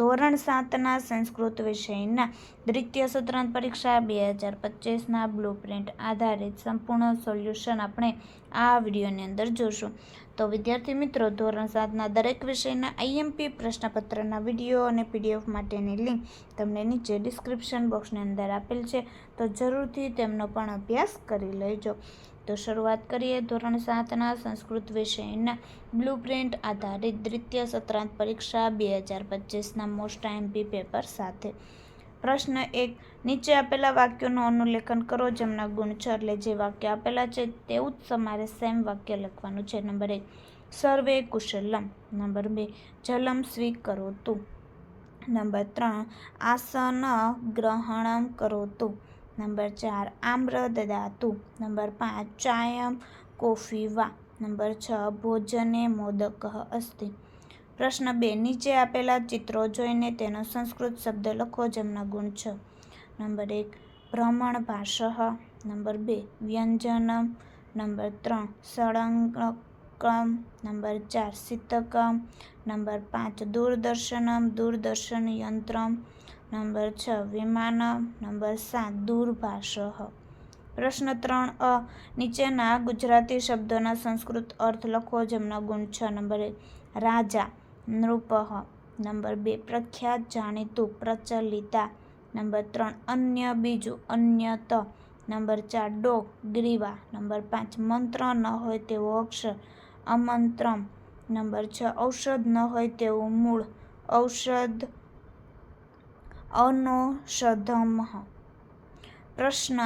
ધોરણ સાતના સંસ્કૃત વિષયના દ્વિતીય સત્રાંત પરીક્ષા બે હજાર પચીસના બ્લુ પ્રિન્ટ આધારિત સંપૂર્ણ સોલ્યુશન આપણે આ વિડીયોની અંદર જોશું. તો વિદ્યાર્થી મિત્રો, ધોરણ સાતના દરેક વિષયના આઈએમપી પ્રશ્નપત્રના વીડિયો અને પીડીએફ માટેની લિંક તમને નીચે ડિસ્ક્રિપ્શન બોક્સની અંદર આપેલ છે. તો જરૂરથી તેમનો પણ અભ્યાસ કરી લેજો. તો શરૂઆત કરીએ ધોરણ સાતના સંસ્કૃત વિષયના બ્લુ પ્રિન્ટ આધારિત દ્વિતીય સત્રાંત પરીક્ષા બે હજાર પચીસના મોસ્ટ આઈએમપી પેપર સાથે. પ્રશ્ન એક, નીચે આપેલા વાક્યોનું અનુલેખન કરો જેમના ગુણ છે એટલે જે વાક્ય આપેલા છે તેવું જ તમારે સેમ વાક્ય લખવાનું છે. નંબર એક, સર્વે કુશલમ. નંબર બે, જલમ સ્વીકરોતુ નંબર ત્રણ, આસન ગ્રહણમ કરોતુ નંબર ચાર આમ્ર દદાતુ નંબર પાંચ, ચાયમ કોફી વા. નંબર છ, ભોજને મોદક અસ્તિ. પ્રશ્ન બે. નીચે આપેલા ચિત્રો જોઈને તેનો સંસ્કૃત શબ્દ લખો જેમના ગુણ છે. નંબર એક, ભ્રમણ ભાષ નંબર બે વ્યંજનમ નંબર ત્રણ સળંગકમ નંબર ચાર સિતકમ નંબર પાંચ દૂરદર્શનમ દૂરદર્શન યંત્રમ. નંબર છ વિમાનમ નંબર સાત દૂરભાષ પ્રશ્ન ત્રણ અ. નીચેના ગુજરાતી શબ્દોના સંસ્કૃત અર્થ લખો જેમના ગુણ છ. નંબર એક, રાજા. નૃપ નંબર બે, પ્રખ્યાત જાણીતું પ્રચલિતા. નંબર ત્રણ, અન્ય બીજું, અન્યત. નંબર ચાર, ડોક, ગ્રીવા. નંબર પાંચ, મંત્ર ન હોય તેવો અક્ષર, અમંત્રમ. નંબર છ, ઔષધ ન હોય તેવું મૂળ, ઔષધ અનૌષધમ પ્રશ્ન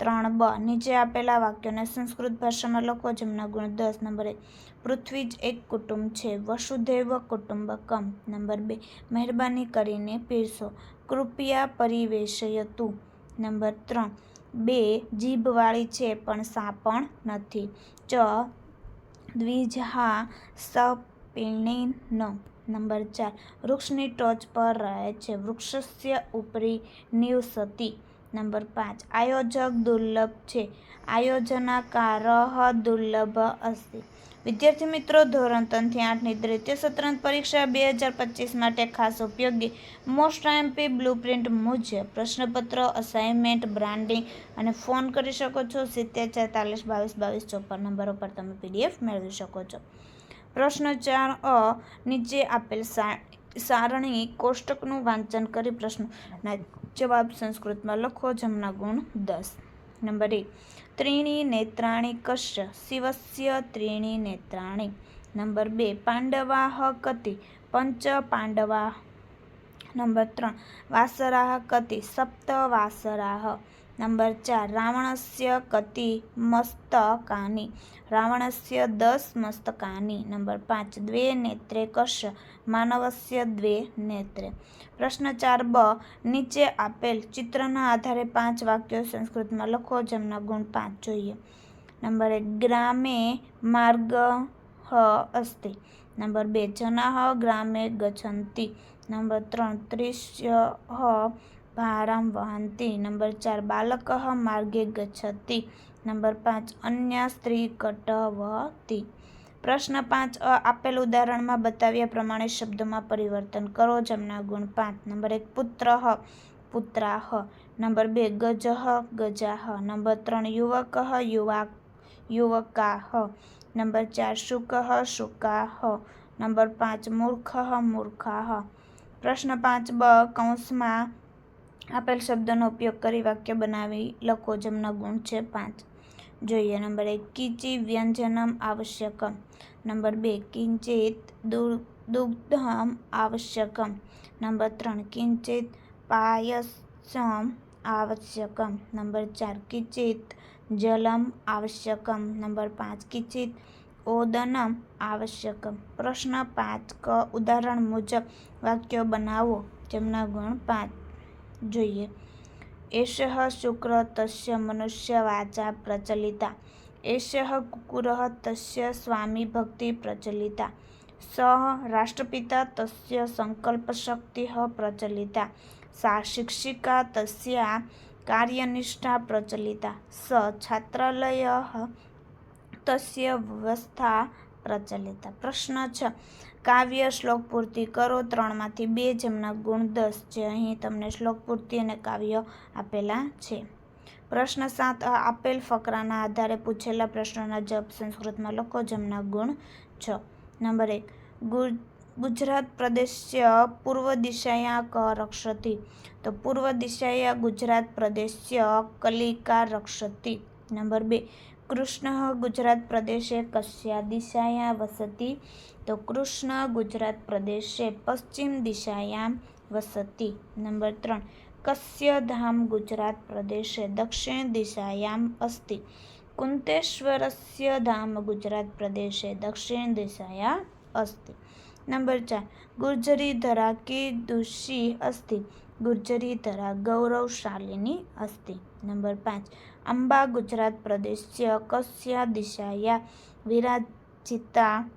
ત્રણ બ. નીચે આપેલા વાક્યોને સંસ્કૃત ભાષામાં લખો, જેમના ગુણ દસ. નંબર એક પૃથ્વી જ એક કુટુંબ છે. વસુધૈવ કુટુંબકમ. નંબર બે, મહેરબાની કરીને પીરસો. કૃપયા પરિવેશયતુ. નંબર ત્રણ, બે, જીભવાળી છે, પણ સાપણ નથી. ચ, દ્વિજહા સપીણી ન. નંબર ચાર, વૃક્ષની ટોચ પર રહે છે. વૃક્ષસ્ય ઉપરી નિવસતી નંબર પાંચ. આયોજક દુર્લભ છે. આયોજનાકારઃ દુર્લભ અસ્તિ વિદ્યાર્થી મિત્રો, ધોરણ ત્રણથી આઠની દ્વિતીય સત્રાંત પરીક્ષા બે હજાર પચીસ માટે ખાસ ઉપયોગી મોસ્ટ એમપી બ્લુ પ્રિન્ટ મુજબ પ્રશ્નપત્ર, અસાઇનમેન્ટ, બ્રાન્ડિંગ અને ફોન કરી શકો છો. સિત્તેર છેતાલીસ બાવીસ બાવીસ, ચોપન નંબરો પર તમે પીડીએફ મેળવી શકો છો. પ્રશ્ન ચાર અ. નીચે આપેલ સારણી કોષ્ટકનું વાંચન કરી પ્રશ્નોના જવાબ સંસ્કૃતમાં લખો જમના ગુણ દસ. નંબર એક, ત્રીણી નેત્રાણી કશ્ય, શિવસ્ય ત્રીણી નેત્રાણી. નંબર બે પાંડવા કતિ, પંચ પાંડવા નંબર ત્રણ, વાસરાહ કતિ, સપ્ત વાસરાહ. નંબર ચાર, રાવણસ્ય કતિ મસ્તકાની, રાવણસ્ય દસ મસ્તકાની. નંબર પાંચ, દ્વે નેત્રે કશ માનવસ્ય દ્વે નેત્રે. પ્રશ્ન ચાર બ, નીચે આપેલ ચિત્રના આધારે પાંચ વાક્યો સંસ્કૃતમાં લખો, જેમના ગુણ પાંચ જોઈએ. નંબર એક, ગ્રામે માર્ગ અસ્તિ. નંબર બે, જનાહ ગ્રામે ગચ્છન્તિ નંબર ત્રણ ત્રિશ્ય ભારમ વહંતી. નંબર ચાર, બાલક માર્ગે ગચ્છતિ. નંબર પાંચ, અન્ય સ્ત્રી કટવતી પ્રશ્ન પાંચ, અ, આપેલ ઉદાહરણમાં બતાવ્યા પ્રમાણે શબ્દમાં પરિવર્તન કરો જેમના ગુણ પાંચ. નંબર એક, પુત્ર પુત્રાહ. નંબર બે, ગજ ગજાહ. નંબર ત્રણ, યુવક યુવા યુવકાહ. નંબર ચાર, શુક શુકાહ. નંબર પાંચ, મૂર્ખ મૂર્ખાહ. પ્રશ્ન પાંચ, બ, કૌંસમાં આપેલ શબ્દનો ઉપયોગ કરી વાક્ય બનાવી લખો જેમના ગુણ છે પાંચ. જોઈએ, નંબર એક, કિચી વ્યંજનમ આવશ્યકમ. નંબર બે, કિંચિત દુગ્ધમ આવશ્યકમ. નંબર ત્રણ, કિંચિત પાયસમ આવશ્યકમ. નંબર ચાર, કિંચિત જલમ આવશ્યકમ. નંબર પાંચ, કિંચિત ઓદનમ આવશ્યકમ. પ્રશ્ન પાંચ ક ઉદાહરણ મુજબ વાક્યો બનાવો જેમના ગુણ પાંચ. જોઈએ. એષ શુક્ર તસ્ય મનુષ્ય વાચા પ્રચલિતા. એષ કુકુર તસ્ય સ્વામી ભક્તિ પ્રચલિતા. સ રાષ્ટ્રપિતા તસ્ય સંકલ્પશક્તિ પ્રચલિતા. સા શિક્ષિકા તસ્યા કાર્યનિષ્ઠા પ્રચલિતા. સ છાત્રાલય તસ્ય વ્યવસ્થા પ્રચલિતા. પ્રશ્ન છ. કાવ્ય શ્લોક પૂર્તિ કરો. ત્રણમાંથી બે જેમના ગુણ દસ જે અહીં તમને શ્લોક પૂર્તિ અને કાવ્ય આપેલા છે. પ્રશ્ન સાત આપેલ ફકરાના આધારે પૂછેલા પ્રશ્નોના જવાબ સંસ્કૃતમાં લખો જેમના ગુણ છ. નંબર એક, ગુજ, ગુજરાત પ્રદેશ્ય પૂર્વ દિશાયા ક રક્ષતી. તો પૂર્વ દિશાયા ગુજરાત પ્રદેશ્ય કલિકા રક્ષતી. નંબર બે કૃષ્ણ ગુજરાત પ્રદેશે કશ્યા દિશાયા વસતી. તો કૃષ્ણ ગુજરાત પ્રદેશે પશ્ચિમ દિશાયામ વસતી. નંબર ત્રણ. કશ્ય ધામ ગુજરાત પ્રદેશે દક્ષિણ દિશાયામ અસ્તિ. કુંતેશ્વરસ્ય ધામ ગુજરાત પ્રદેશે દક્ષિણ દિશાયા અસ્તિ. નંબર ચાર. ગુર્જરી ધરા કે દુષી અસ્થિ? ગુર્જરી ધરા ગૌરવશાલિની અસ્થિ. નંબર પાંચ. અંબા ગુજરાત પ્રદેશ્ય કસ્યા દિશાયા વિરાજિતા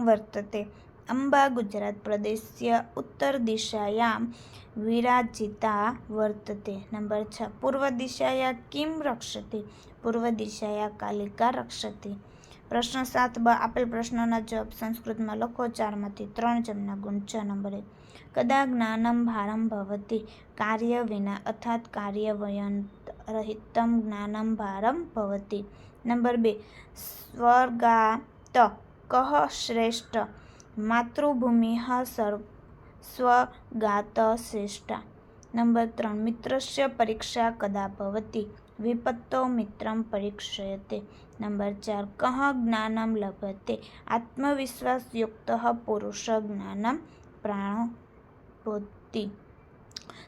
વર્તતે? અંબા ગુજરાત પ્રદેશ્ય ઉત્તર દિશાયામ વિરાજિતા વર્તતે? નંબર છ. પૂર્વ દિશાયા કિમ રક્ષતિ? પૂર્વ દિશાયા કાલિકા રક્ષતિ? પ્રશ્ન સાત બ, આપેલ પ્રશ્નોના જવાબ સંસ્કૃતમાં લખો. ચારમાંથી ત્રણ જેમના ગુણ છ, નંબરે કદા જ્ઞાનમ ભારમ ભવતી, કાર્ય વિના, અર્થાત કાર્યવયંત રહિતમ જ્ઞાનમ ભારમ ભવતી. નંબર બે, સ્વર્ગાત કહ શ્રેષ્ઠ માતૃભૂમિ સર્વ, સ્વગાત શ્રેષ્ઠા. નંબર ત્રણ, મિત્રસ્ય પરીક્ષા કદા ભવતી? વિપત્તો મિત્રમ પરીક્ષયતે. નંબર ચાર, કહ જ્ઞાનમ લભતે. આત્મવિશ્વાસયુક્ત પુરુષ જ્ઞાનમ પ્રાણભૂતિ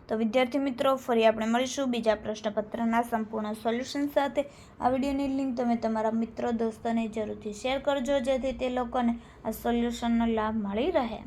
તો વિદ્યાર્થી મિત્રો, ફરી આપણે મળીશું બીજા પ્રશ્નપત્રના સંપૂર્ણ સોલ્યુશન સાથે. આ વિડીયોની લિંક તમે તમારા મિત્રો, દોસ્તોને જરૂરથી શેર કરજો, જેથી તે લોકોને આ સોલ્યુશનનો લાભ મળી રહે.